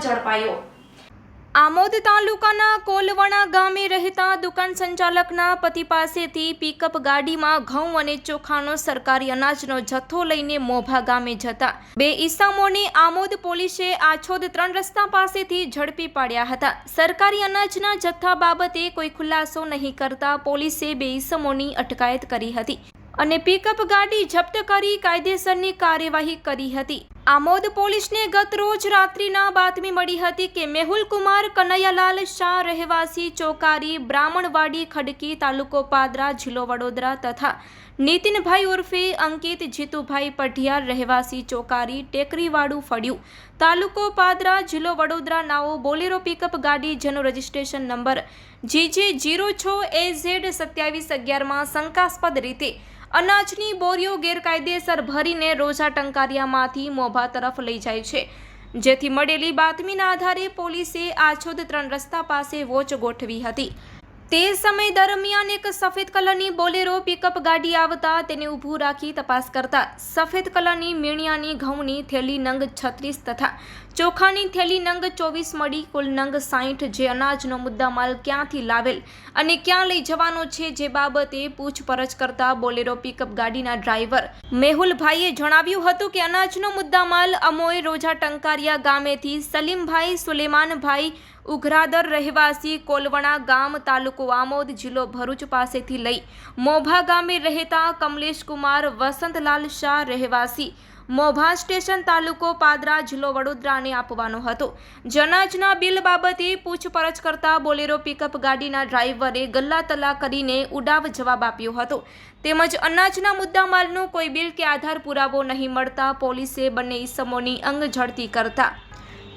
ઝડપાયો. આમોદ તાલુકાના કોલવણા ગામે રહેતા દુકાન સંચાલકના પતિ પાસેથી પિકઅપ ગાડીમાં ઘઉં અને ચોખાનો સરકારી અનાજનો જથ્થો લઈને મોભા ગામે જતા બે ઈસમોને આમોદ પોલીસે આછોદ ત્રણ રસ્તા પાસેથી ઝડપી પાડ્યા હતા. સરકારી અનાજના જથ્થા બાબતે કોઈ ખુલાસો નહીં કરતા પોલીસે બે ઈસમોની અટકાયત કરી હતી અને પિકઅપ ગાડી જપ્ત કરી કાયદેસરની કાર્યવાહી કરી હતી. આમોદ પોલીસને ગત રોજ રાત્રિના બાતમી મળી હતી કે મેહુલ કુમાર કનૈયાલાલ શાહ રહેવાસી ચોકારી બ્રાહ્મણવાડી ખડકી તાલુકો પાદરા જિલ્લો વડોદરા તથા નીતિનભાઈ ઉર્ફે અંકિત જીતુભાઈ પઢિયાર રહેવાસી ચોકારી ટેકરીવાડું ફળ્યું. તાલુકો પાદરા જિલ્લો વડોદરા નાઓ બોલેરો પિકઅપ ગાડી જેનો રજિસ્ટ્રેશન નંબર જીજે જીરો છ એ ઝેડ સત્યાવીસ અગિયારમાં શંકાસ્પદ રીતે અનાજની બોરીઓ ગેરકાયદેસર ભરીને રોજા ટંકારિયામાંથી મોભા તરફ લઈ જાય છે. જેથી મળેલી બાતમીના આધારે પોલીસે આછોદ ત્રણ રસ્તા પાસે વોચ ગોઠવી હતી. તે સમય દરમિયાન એક સફેદ કલરની બોલેરો પિકઅપ ગાડી આવતા તેને ઊભું રાખી તપાસ કરતા સફેદ કલરની મીણિયાની ઘઉંની થેલી નંગ છત્રીસ તથા ચોખાની થેલી નંગ ચોવીસ મળી કુલ નંગ સાઠ જે અનાજનો મુદ્દામાલ ક્યાંથી લાવેલ અને ક્યાં લઈ જવાનો છે જે બાબતે પૂછપરછ કરતા બોલેરો પિકઅપ ગાડીના ડ્રાઈવર મેહુલભાઈએ જણાવ્યું હતું કે અનાજનો મુદ્દામાલ અમોય રોજા ટંકારિયા ગામેથી સલીમભાઈ સુલેમાનભાઈ ઉઘરાદર રહેવાસી કોલવણા ગામ તાલુકો આમોદ જિલ્લો ભરૂચ પાસેથી લઈ મોભા ગામે રહેતા કમલેશ કુમાર વસંતલાલ શાહ રહેવાસી. મોભા સ્ટેશન તાલુકો પાદરા જિલ્લો વડોદરાને આપવાનો હતો. જનાજના બિલ બાબતે પૂછપરછ કરતા બોલેરો પિકઅપ ગાડીના ડ્રાઈવરે ગલ્લા તલા કરીને ઉડાવ જવાબ આપ્યો હતો. તેમજ અનાજના મુદ્દામાલનો કોઈ બિલ કે આધાર પુરાવો નહીં મળતા પોલીસે બંને ઈસમોની અંગ ઝડતી કરતા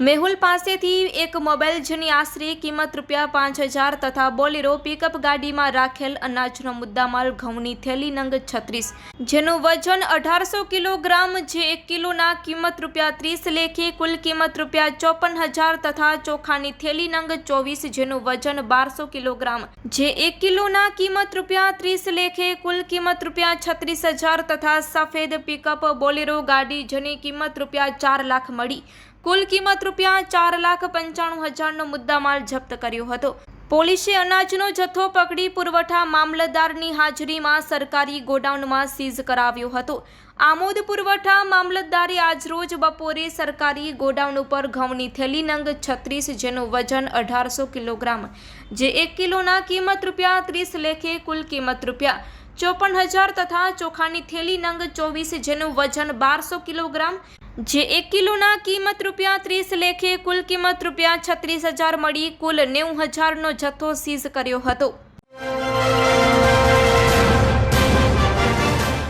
મેહુલ પાસેથી એક મોબાઈલ જેની આશરે કિંમત રૂપિયા પાંચ હજાર તથા બોલેરો પિકઅપ ગાડીમાં રાખેલ અનાજનો મુદ્દામાલ ઘઉંની થેલી નંગ છત્રીસ, જેનું વજન અઢારસો કિલોગ્રામ જે એક કિલોના કિંમત રૂપિયા ત્રીસ લેખે કુલ કિંમત રૂપિયા ચોપન હજાર તથા ચોખાની થેલી નંગ ચોવીસ જેનું વજન બારસો કિલોગ્રામ, જે એક કિલોના કિંમત રૂપિયા ત્રીસ લેખે કુલ કિંમત રૂપિયા છત્રીસ હજાર તથા સફેદ પિકઅપ બોલેરો ગાડી જેની કિંમત રૂપિયા ચાર લાખ મળી. કુલ કિંમત રૂપિયા ચાર લાખ પંચાણું હજારનો મુદ્દામાલ જપ્ત કર્યો હતો. પોલીસે અનાજનો જથ્થો પકડી પુરવઠા મામલતદારની હાજરીમાં સરકારી ગોડાઉનમાં સીઝ કરાવ્યો હતો. આમોદ પુરવઠા મામલતદારે આજરોજ બપોરે સરકારી ગોડાઉન ઉપર ઘઉંની થેલી નંગ છત્રીસ જેનું વજન અઢારસો કિલોગ્રામ, જે એક કિલોના કિંમત રૂપિયા ત્રીસ લેખે કુલ કિંમત રૂપિયા ચોપન હજાર તથા ચોખાની થેલી નંગ ચોવીસ જેનું વજન બારસો કિલોગ્રામ, જે એક કિલોના કિંમત રૂપિયા ત્રીસ લેખે કુલ કિંમત રૂપિયા છત્રીસ હજાર મળી કુલ નેવું હજારનો જથ્થો સીઝ કર્યો હતો.